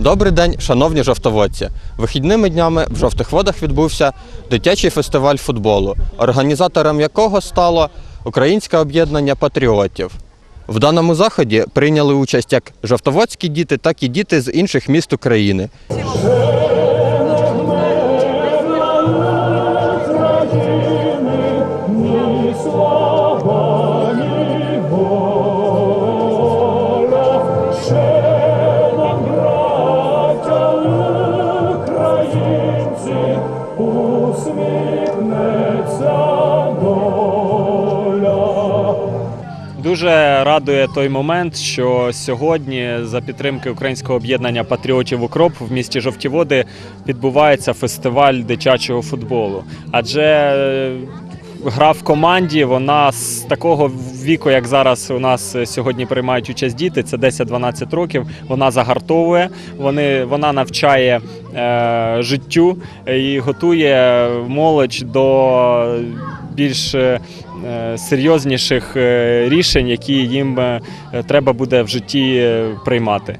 Добрий день, шановні жовтоводці. Вихідними днями в жовтих водах відбувся дитячий фестиваль футболу, організатором якого стало Українське об'єднання патріотів. В даному заході прийняли участь як жовтоводські діти, так і діти з інших міст України. Дуже радує той момент, що сьогодні за підтримки українського об'єднання патріотів Укроп в місті Жовті Води відбувається фестиваль дитячого футболу. Адже е, гра в команді, вона з такого віку, як зараз у нас сьогодні приймають участь діти, це 10-12 років. Вона загартовує, вони, вона навчає е, життю і готує молодь до більш е, серйозніших е, рішень, які їм е, треба буде в житті е, приймати.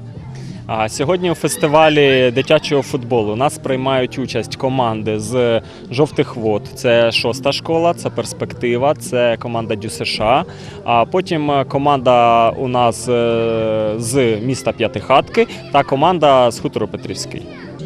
А сьогодні у фестивалі дитячого футболу нас приймають участь команди з жовтих вод. Це шоста школа, це перспектива, це команда Дю США. А потім е, команда у нас е, з міста П'ятихатки та команда з хутору Петрівський.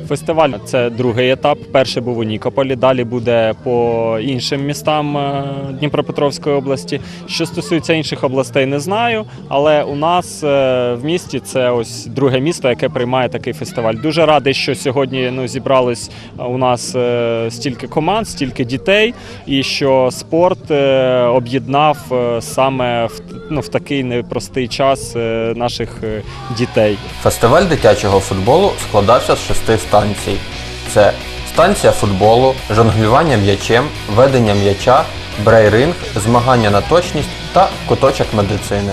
Фестиваль це другий етап. Перший був у Нікополі. Далі буде по іншим містам е, Дніпропетровської області. Що стосується інших областей, не знаю. Але у нас е, в місті це ось друге місто, яке приймає такий фестиваль. Дуже радий, що сьогодні ну, зібрались у нас е, стільки команд, стільки дітей, і що спорт е, об'єднав е, саме в, ну, в такий непростий час е, наших е, дітей. Фестиваль дитячого футболу складався з шести станцій: це станція футболу, жонглювання м'ячем, ведення м'яча, брейринг, змагання на точність та куточок медицини.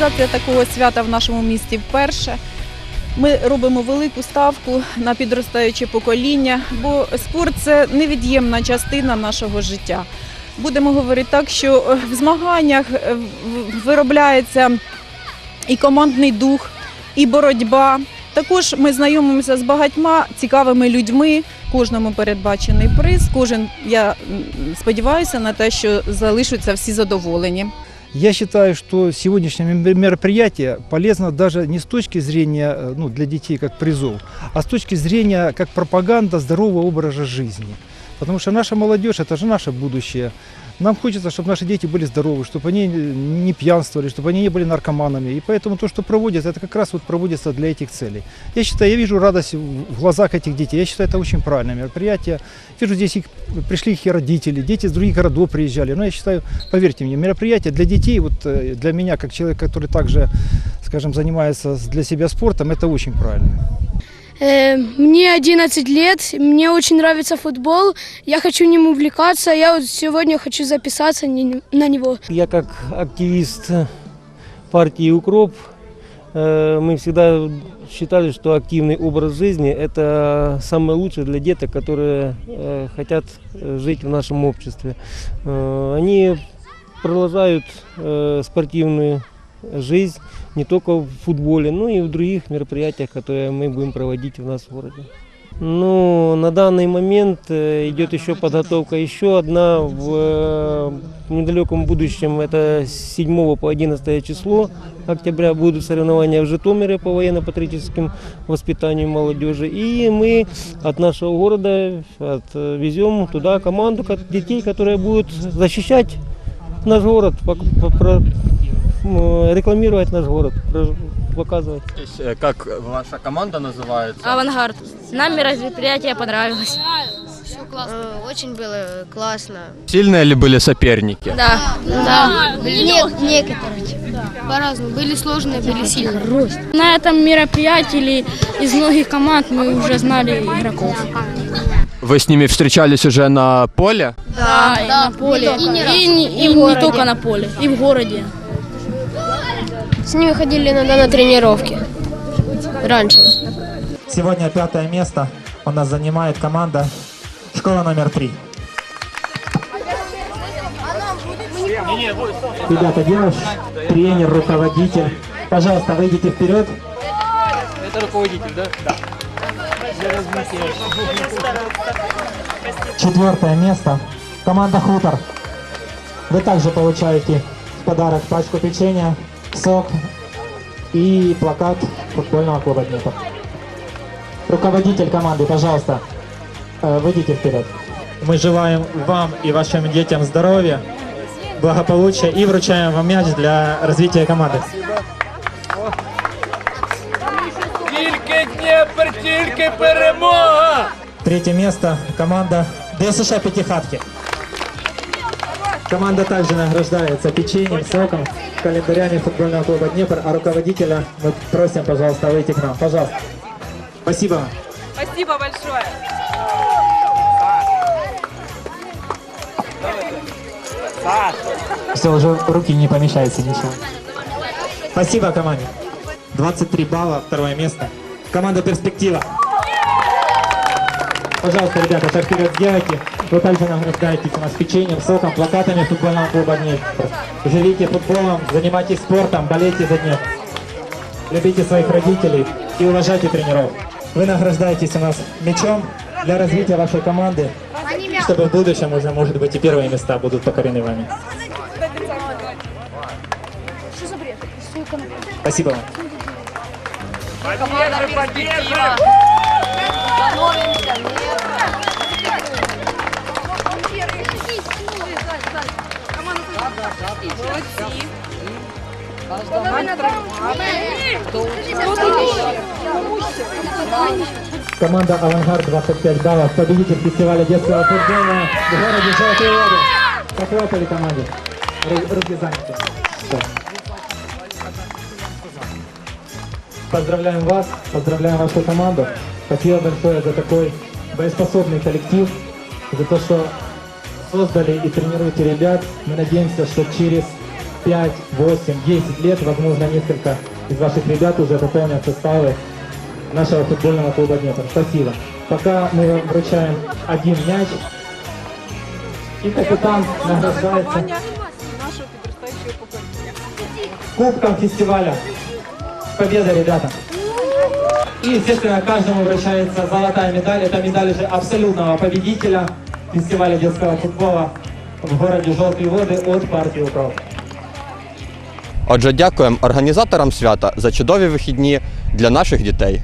Організація такого свята в нашому місті вперше. Ми робимо велику ставку на підростаюче покоління, бо спорт це невід'ємна частина нашого життя. Будемо говорити так, що в змаганнях е, виробляється і командний дух, і боротьба. Також ми знайомимося з багатьма цікавими людьми. Кожному передбачений приз. Кожен я сподіваюся на те, що залишаться всі задоволені. Я считаю, что сегодняшнее ме- мероприятие полезно даже не с точки зрения э, ну, для детей как призов, а с точки зрения как пропаганда здорового образа жизни. Потому что наша молодежь – это же наше будущее. Нам хочется, чтобы наши дети были здоровы, чтобы они не пьянствовали, чтобы они не были наркоманами. И поэтому то, что проводится, это как раз вот проводится для этих целей. Я считаю, я вижу радость в глазах этих детей. Я считаю, это очень правильное мероприятие. Вижу, здесь их, пришли их и родители, дети из других городов приезжали. Но я считаю, поверьте мне, мероприятие для детей, вот э, для меня, как человека, который также, скажем, занимается для себя спортом, это очень правильно. Э, Мне 11 лет, мне очень нравится футбол, я хочу ним увлекаться, я вот сегодня хочу записаться на него. Я как активист партии «Укроп», э, мы всегда считали, что активный образ жизни – это самое лучшее для деток, которые э, хотят жить в нашем обществе. Э, Они продолжают спортивную жизнь не только в футболе, но и в других мероприятиях, которые мы будем проводить в нас в городе. Ну, на данный момент э, идет еще подготовка еще одна в э, недалеком будущем, это с 7 по 11 число октября будут соревнования в Житомире по военно-патриотическим воспитанию молодежи. И мы от нашего города отвезем туда команду ко- детей, которые будут защищать наш город, рекламировать наш город, показывать. Як ваша команда називається? Авангард. Нам мероприятие понравилось. Все классно. Очень было классно. Сильные ли были соперники? Да, да. Нет, некоторые. По-разному. Были сложные, были сильные. На этом мероприятии из многих команд мы уже знали игроков. Вы с ними встречались уже на поле? Да, и на поле. И не раз. И, не, и не только на поле, и в городе. С ними ходили иногда на тренировки. Раньше. Сегодня пятое место у нас занимает команда школа номер три. Ребята, девушка, тренер, руководитель, пожалуйста, выйдите вперед. Это руководитель, да? Да. Четвертое место. Команда Хутор. Вы также получаете в подарок пачку печенья, сок и плакат футбольного клуба Днепр. Руководитель команды, пожалуйста, э, выйдите вперед. Мы желаем вам и вашим детям здоровья, благополучия и вручаем вам мяч для развития команды. Тільки Дніпр, тільки перемога! Третье место команда ДСШ Пятихатки. Команда также награждается печеньем, соком, календарями футбольного клуба Днепр, а руководителя мы просим, пожалуйста, выйти к нам. Пожалуйста. Спасибо. Спасибо большое. Все, уже руки не помещается ничего. Спасибо команде. 23 балла, второе место. Команда «Перспектива». Пожалуйста, ребята, шаг вперед сделайте. Вы также награждаетесь у нас печеньем, соком, плакатами футбольного клуба «Днепр». Живите футболом, занимайтесь спортом, болейте за Днепр. Любите своих родителей и уважайте тренеров. Вы награждаетесь у нас мячом для развития вашей команды, чтобы в будущем уже, может быть, и первые места будут покорены вами. Спасибо вам. Команда «Авангард» 25 баллов, победитель фестиваля детского футбола в городе Желтые Воды. Похлопали команде. Ру- Руки заняты. Поздравляем вас, поздравляем вашу команду. Спасибо большое за такой боеспособный коллектив, за то, что создали и тренируете ребят. Мы надеемся, что через 5, 8, 10 лет, возможно, несколько из ваших ребят уже пополнят составы нашего футбольного клуба Днепр. Спасибо. Пока мы вам вручаем один мяч, и капитан награждается кубком фестиваля. С победой, ребята! И, естественно, каждому вручается золотая медаль. Это медаль уже абсолютного победителя фестиваля детского футбола в городе Желтые Воды от партии «Укроп». Отже, дякуємо організаторам свята за чудові вихідні для наших дітей.